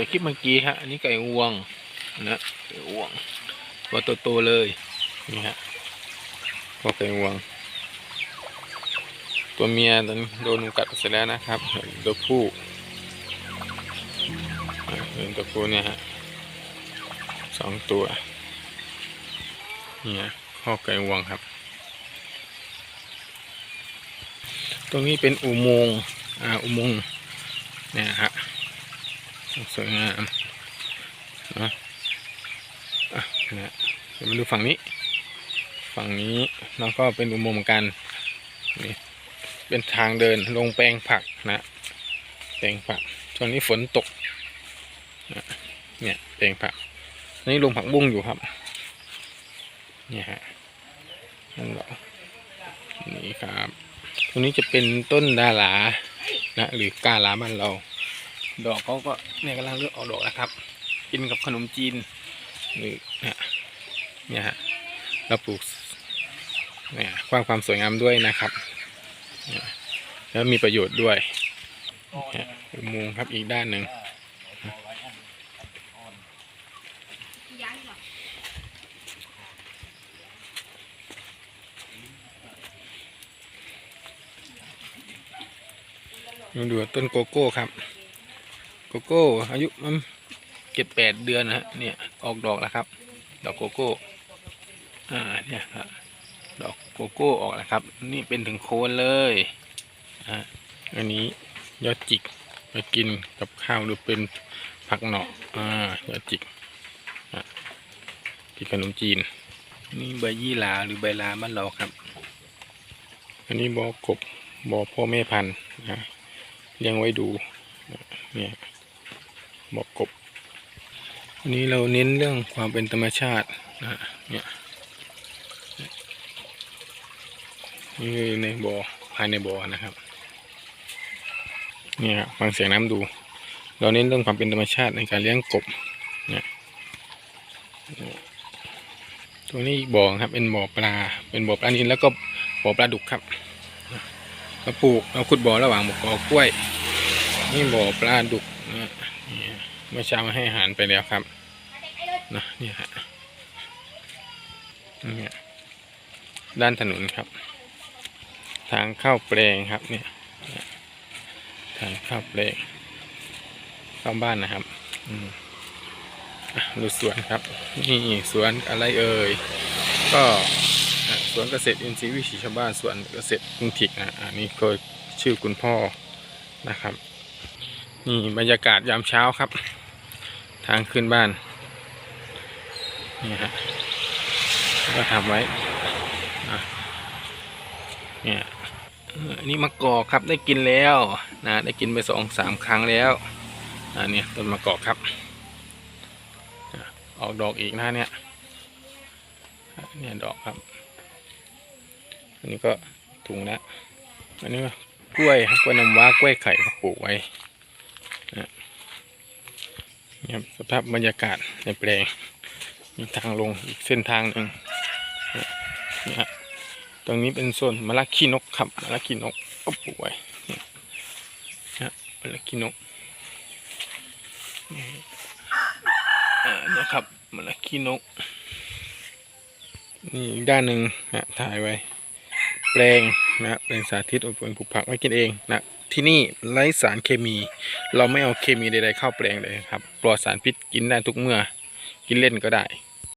ดี๋ยวคลิปเมื่อกี้ฮะ อันนี้ไก่งวงนะไก่งวงตัวโตๆเลยนี่ฮะพอไก่งวง ตัวเมียตอนนี้โดนกัดไปเสร็จแล้วนะครับตัวผู้เห็นตัวผู้เนี่ยฮะสองตัวนี่ยข้อไก่งวงครับ ตรงนี้เป็นอุโมงค์อ่าอุโมงค์เนี่ยฮะ วยงามนะอะนะเดี๋ยวมาดูฝั่งนี้ ฝั่งนี้แล้วก็เป็นอุโมงค์เหมือนกันนี่เป็นทางเดินลงแปลงผักนะแปลงผักช่วงนี้ฝนตกนะเนี่ยแปลงผักนี่ลงผักบุ้งอยู่ครับเนี่ยฮะนั่นหรอนี่ครับตรงนี้จะเป็นต้นดาหลานะหรือกาลาบ้านเรา ดอกเขาก็เนี่ยกำลังเลือกออกดอกแล้วครับ กินกับขนมจีนหรือเนี่ยเนี่ยฮะเราปลูกเนี่ยสร้างความสวยงามด้วยนะครับ แล้วมีประโยชน์ด้วยเนี่ยอุโมงค์ครับอีกด้านหนึ่งมาดูต้นโกโก้ครับ โกโก้อายุมันเก็บแปดเดือนนะฮะเนี่ยออกดอกแล้วครับ ดอกโกโก้อ่าเนี่ยครับดอกโกโก้ออกแล้วครับ นี่เป็นถึงโคนเลยอ่าอันนี้ยอดจิกมากินกับข้าวหรือเป็นผักหน่ออ่ายอดจิกอะกินขนมจีน นี่ใบยี่หราหรือใบลาบ้านเราครับ อันนี้บอกบ บอพ่อแม่พันธุ์นะเลี้ยงไว้ดูเนี่ย บอกกบอันนี้เราเน้นเรื่องความเป็นธรรมชาตินะเนี่ยนี่ในบ่อภายในบ่อนะครับ เนี่ยครับฟังเสียงน้ำดู เราเน้นเรื่องความเป็นธรรมชาติในการเลี้ยงกบเนี่ยตรงนี้บ่อครับ เป็นบ่อปลา เป็นบ่อปลานิลแล้วก็บ่อปลาดุกครับเราปลูกเราขุดบ่อระหว่างบ่อกล้วย นี่บ่อปลาดุกนะ เมื่อเช้ามาให้อาหารไปแล้วครับนะนี่ฮะนี่ด้านถนนครับ ทางเข้าแปลงครับเนี่ยทางเข้าแปลงเข้าบ้านนะครับ อืมดูสวนครับ นี่สวนอะไรเอ่ย ก็สวนเกษตรอินทรีย์วิถีชาวบ้านสวนเกษตรกรุงถิกนะอันนี้ก็ชื่อคุณพ่อนะครับ นี่บรรยากาศยามเช้าครับ ทางขึ้นบ้านนี่ฮะก็ทำไว้เนี่ยเอ่ออันนี้มะกอกครับได้กินแล้วนะได้กินไปสองสามครั้งแล้วอันนี้ต้นมะกอกครับ ออกดอกอีกนะเนี่ยเนี่ยดอกครับ อันนี้ก็ถุงแล้วอันนี้กล้วยครับกล้วยน้ำว้ากล้วยไข่เขาปลูกไว้ นี่ครับสภาพบรรยากาศในแปลง มีทางลงอีกเส้นทางหนึ่งนี่ฮะตรงนี้เป็นโซนมะละขี้นกครับมะละขี้นกก็ปลูกไว้นี่นะมะละขี้นกนี่อ่าเนี่ยครับมะละขี้นก นี่อีกด้านหนึ่งนะถ่ายไว้ แปลงนะเป็นสาธิตอบรมปลูกผักไว้กินเองนะ ที่นี่ไร้สารเคมี เราไม่เอาเคมีใดๆเข้าแปลงเลยครับ ปลอดสารพิษกินได้ทุกเมื่อ กินเล่นก็ได้